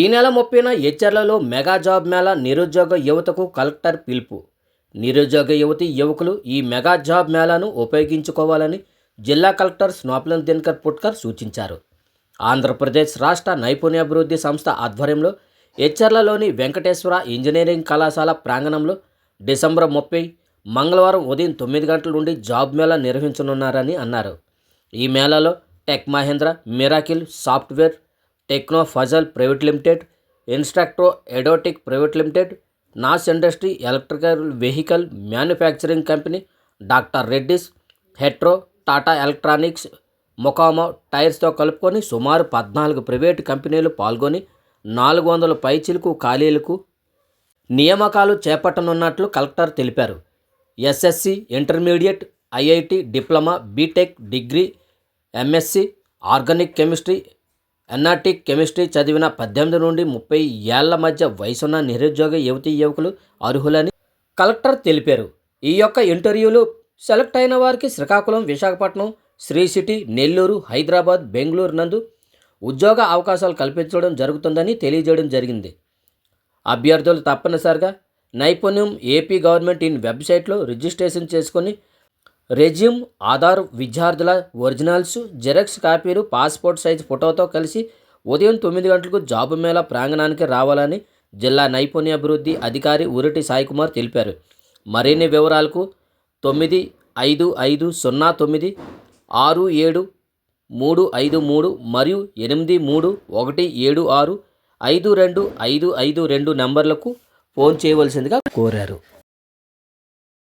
ఈ నెల ముప్పైన హెచ్ఆర్లలో మెగా జాబ్ మేళా నిరుద్యోగ యువతకు కలెక్టర్ పిలుపు. నిరుద్యోగ యువతి యువకులు ఈ మెగా జాబ్ మేళాను ఉపయోగించుకోవాలని జిల్లా కలెక్టర్ స్నాప్లన్ దినకర్ పుట్కర్ సూచించారు. ఆంధ్రప్రదేశ్ రాష్ట్ర నైపుణ్యాభివృద్ధి సంస్థ ఆధ్వర్యంలో హెచ్ఆర్లలోని వెంకటేశ్వర ఇంజనీరింగ్ కళాశాల ప్రాంగణంలో డిసెంబర్ ముప్పై మంగళవారం ఉదయం తొమ్మిది గంటల నుండి జాబ్ మేళా నిర్వహించనున్నారని అన్నారు. ఈ మేళాలో tech Mahindra miracle software techno Fazal private limited ఇన్స్ట్రక్టో ఎడోటిక్ private limited నాస్ industry electrical vehicle manufacturing company doctor Reddy's Hetero Tata electronics మొకామో టైర్స్తో కలుపుకొని సుమారు పద్నాలుగు ప్రైవేటు కంపెనీలు పాల్గొని నాలుగు వందల పైచిలకు ఖాళీలకు నియామకాలు చేపట్టనున్నట్లు కలెక్టర్ తెలిపారు. SSC intermediate IIT diploma BTech degree MSc organic chemistry analytic chemistry చదివిన పద్దెనిమిది నుండి ముప్పై ఏళ్ళ మధ్య వయసున్న నిరుద్యోగ యువతీ యువకులు అర్హులని కలెక్టర్ తెలిపారు. ఈ యొక్క ఇంటర్వ్యూలు సెలెక్ట్ అయిన వారికి శ్రీకాకుళం విశాఖపట్నం శ్రీ సిటీ నెల్లూరు హైదరాబాద్ బెంగళూరు నందు ఉద్యోగ అవకాశాలు కల్పించడం జరుగుతుందని తెలియజేయడం జరిగింది. అభ్యర్థులు తప్పనిసరిగా నైపుణ్యం ఏపీ గవర్నమెంట్ ఇన్ వెబ్సైట్లో రిజిస్ట్రేషన్ చేసుకొని రెజ్యూమ్ ఆధార్ విద్యార్థుల ఒరిజినల్స్ జెరాక్స్ కాపీలు పాస్పోర్ట్ సైజ్ ఫోటోతో కలిసి ఉదయం తొమ్మిది గంటలకు జాబు మేళా ప్రాంగణానికి రావాలని జిల్లా నైపుణ్యాభివృద్ధి అధికారి ఉరటి సాయికుమార్ తెలిపారు. మరిన్ని వివరాలకు తొమ్మిది ఐదు ఐదు సున్నా తొమ్మిది ఆరు ఏడు మూడు ఐదు మూడు మరియు ఎనిమిది మూడు ఒకటి ఏడు ఆరు ఐదు రెండు ఐదు ఐదు రెండు నంబర్లకు ఫోన్ చేయవలసిందిగా కోరారు.